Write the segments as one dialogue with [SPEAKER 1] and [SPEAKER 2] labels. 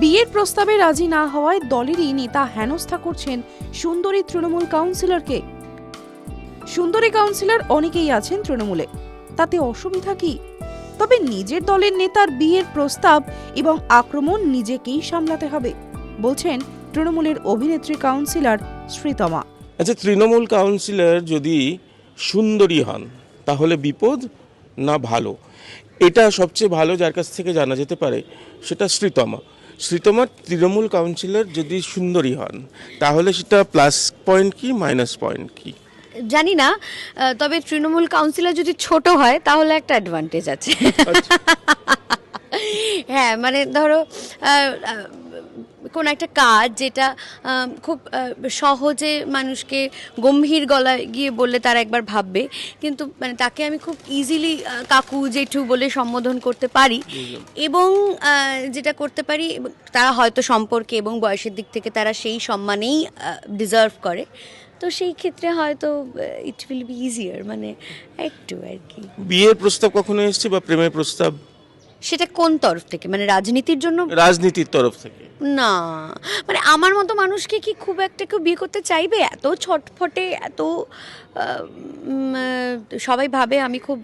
[SPEAKER 1] বিয়ের প্রস্তাবে রাজি না হওয়ায় দলেরই নেতা হেনস্থা করছেন সুন্দরী তৃণমূল কাউন্সিলরকে। সুন্দরী কাউন্সিলর অনেকেই আছেন তৃণমূলে। তাতে অসুবিধা কি? তবে নিজের দলের নেতার বিয়ের প্রস্তাব এবং আক্রমণ নিজেকেই সামলাতে হবে, বলছেন তৃণমূলের অভিনেত্রী কাউন্সিলর শ্রীতমা।
[SPEAKER 2] আচ্ছা তৃণমূল কাউন্সিলর যদি সুন্দরী হন, তাহলে বিপদ না ভালো? এটা সবচেয়ে ভালো যার কাছ থেকে জানা যেতে পারে, সেটা শ্রীতমা। শ্রীতমা তৃণমূল কাউন্সিলর যদি সুন্দরী হন তাহলে সেটা প্লাস পয়েন্ট কি মাইনাস পয়েন্ট কি?
[SPEAKER 3] জানি না তবে তৃণমূল কাউন্সিলর যদি ছোট হয় তাহলে একটা অ্যাডভান্টেজ আছে। হ্যাঁ মানে ধরো কোন একটা কাজ যেটা খুব সহজে মানুষকে গম্ভীর গলায় গিয়ে বললে তারা একবার ভাববে। কিন্তু মানে তাকে আমি খুব ইজিলি কাকু জেঠু বলে সম্বোধন করতে পারি। এবং যেটা করতে পারি তারা হয়তো সম্পর্কে এবং বয়সের দিক থেকে তারা সেই সম্মানেই ডিজার্ভ করে। তো সেই ক্ষেত্রে হয়তো ইট উইল বি ইজিয়ার মানে একটু আর কি।
[SPEAKER 2] বিয়ের প্রস্তাব কখনো এসছে বা প্রেমের প্রস্তাব?
[SPEAKER 3] সেটা কোন তরফ থেকে? মানে রাজনীতির জন্য?
[SPEAKER 2] রাজনীতির তরফ থেকে।
[SPEAKER 3] না। মানে আমার মতো মানুষকে কি খুব একটা কেউ বিয়ে করতে চাইবে? এত ছটফটে এত সবাই ভাবে আমি খুব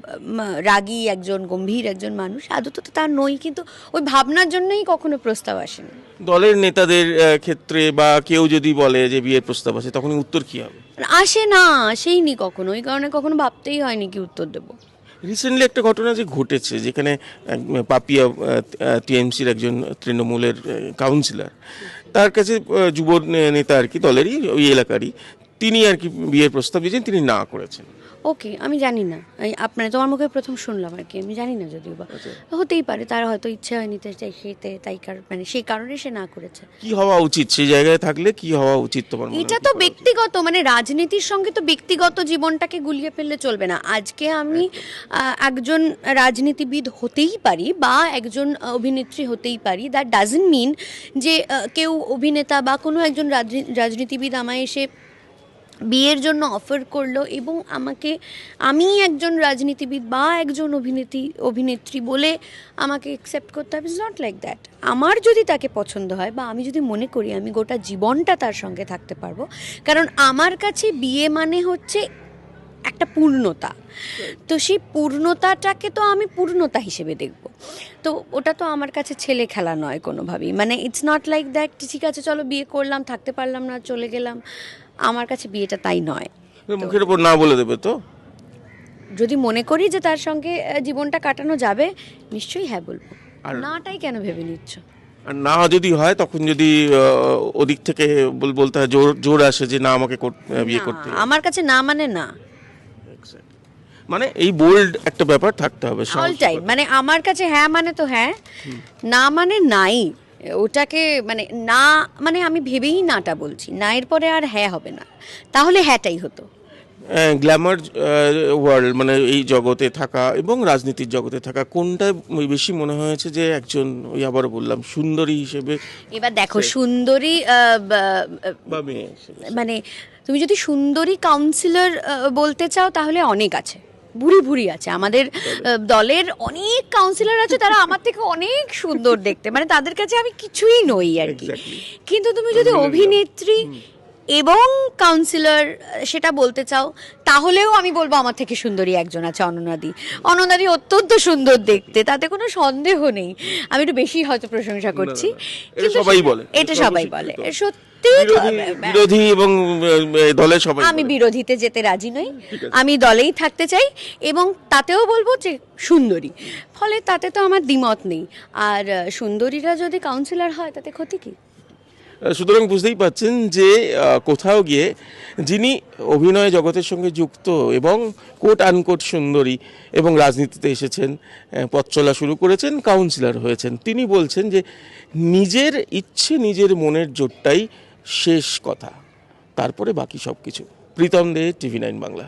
[SPEAKER 3] রাগী একজন গম্ভীর একজন মানুষ। আদত তো তার নই কিন্তু ওই ভাবনার জন্যই কখনো প্রস্তাব আসেনি।
[SPEAKER 2] দলের নেতাদের ক্ষেত্রে বা কেউ যদি বলে যে বিয়ের প্রস্তাব আসে তখন উত্তর কি হবে?
[SPEAKER 3] আসে না আসেইনি কখনো। ওই কারণে কখনো ভাবতেই হয়নি কি উত্তর দেবো।
[SPEAKER 2] রিসেন্টলি একটা ঘটনা যে ঘটেছে, যেখানে পাপিয়া টিএমসির একজন তৃণমূলের কাউন্সিলর তার কাছে যুব নেতা আর কি দলেরই, ওই এলাকারই, তিনি আর কি বিয়ের প্রস্তাব দিয়েছেন, তিনি না করেছেন।
[SPEAKER 3] ওকে আমি জানি না। এই আপনার তোমার মুখে প্রথম শুনলাম আর কি আমি জানি না যদিও বা। হতেই পারে তার হয়তো ইচ্ছে হয়নি তাই তাই সেইতে তাই কার মানে সেই কারণে সে না করেছে।
[SPEAKER 2] কি হওয়া উচিত? সেই জায়গায় থাকলে কি হওয়া উচিত তোমার
[SPEAKER 3] এটা তো ব্যক্তিগত মানে রাজনীতির সঙ্গে তো ব্যক্তিগত জীবনটাকে গুলিয়ে ফেললে চলবে না। আজকে আমি একজন রাজনীতিবিদ হতেই পারি বা একজন অভিনেত্রী হতেই পারি। দ্যাট ডাজেন্ট মিন যে কেউ অভিনেতা বা কোনো একজন রাজনী- রাজনীতিবিদ আমায় এসে বিয়ের জন্য অফার করল এবং আমাকে, আমি একজন রাজনীতিবিদ বা একজন অভিনেত্রী অভিনেত্রী বলে আমাকে অ্যাকসেপ্ট করতে হবে। ইজ নট লাইক দ্যাট আমার যদি তাকে পছন্দ হয় বা আমি যদি মনে করি আমি গোটা জীবনটা তার সঙ্গে থাকতে পারব, কারণ আমার কাছে বিয়ে মানে হচ্ছে একটা পূর্ণতা। তো সেই পূর্ণতাটাকে তো আমি পূর্ণতা হিসেবে দেখব। তো ওটা তো আমার কাছে ছেলে খেলা নয় কোনোভাবেই। মানে ইটস নট লাইক দ্যাট ঠিক আছে চলো বিয়ে করলাম থাকতে পারলাম না চলে গেলাম। আমার কাছে বিয়েটা তাই নয়।
[SPEAKER 2] মুখের উপর না বলে দেবে তো?
[SPEAKER 3] যদি মনে করি যে তার সঙ্গে জীবনটা কাটানো যাবে নিশ্চয়ই হ্যাঁ বলব।
[SPEAKER 2] আর-
[SPEAKER 3] নাটাই কেন ভেবে নিচ্ছ?
[SPEAKER 2] আর না যদি হয় তখন যদি ওদিক থেকে বল- বলতে হয় জোর জোর আসে যে না আমাকে বিয়ে করতে।
[SPEAKER 3] আমার কাছে না মানে না।
[SPEAKER 2] মানে এই বোল্ড একটা ব্যাপার থাকতে হবে
[SPEAKER 3] অল টাইম মানে আমার কাছে হ্যাঁ মানে তো হ্যাঁ না মানে নাই। ওটাকে মানে না মানে আমি ভেবেই নাটা বলছি না এর পরে আর হ্যাঁ হবে না। তাহলে হ্যাঁটাই হতো।
[SPEAKER 2] গ্ল্যামার ওয়ার্ল্ড মানে এই জগতে থাকা এবং রাজনীতির জগতে থাকা কোনটা বেশি মনে হয়েছে যে একজন ওই আবার বললাম সুন্দরী হিসেবে
[SPEAKER 3] এবার দেখো সুন্দরী। মানে তুমি যদি সুন্দরী কাউন্সিলর বলতে চাও তাহলে অনেক আছে। ভুরি ভুরি আছে। আমাদের দলের অনেক কাউন্সিলর আছে তারা আমার থেকে অনেক সুন্দর দেখতে। মানে তাদের কাছে আমি কিছুই নই আর কি। কিন্তু তুমি যদি অভিনেত্রী এবং কাউন্সিলর সেটা বলতে চাও তাহলেও আমি বলব আমার থেকে সুন্দরী একজন আছে অননাদি অননাদি অত্যন্ত সুন্দর দেখতে তাতে কোনো সন্দেহ নেই। আমি একটু বেশি হয়তো প্রশংসা করছি। কিন্তু
[SPEAKER 2] সবাই বলে,
[SPEAKER 3] এটা সবাই বলে। সত্যি
[SPEAKER 2] বিরোধী এবং দলের সবাই
[SPEAKER 3] আমি বিরোধীতে যেতে রাজি নই। আমি দলেই থাকতে চাই এবং তাতেও বলব যে সুন্দরী। ফলে তাতে তো আমার দ্বিমত নেই। আর সুন্দরীরা যদি কাউন্সিলর হয় তাতে ক্ষতি কি?
[SPEAKER 2] সুতরাং বুঝতেই পাচ্ছেন যে কোথাও গিয়ে যিনি অভিনয় জগতের সঙ্গে যুক্ত এবং কোট আনকোট সুন্দরী এবং রাজনীতিতে এসেছেন পথ চলা শুরু করেছেন কাউন্সিলর হয়েছেন, তিনি বলছেন যে নিজের ইচ্ছে, নিজের মনের জোরটাই শেষ কথা। তারপরে বাকি সব কিছু প্রীতম দে, টিভি নাইন বাংলা।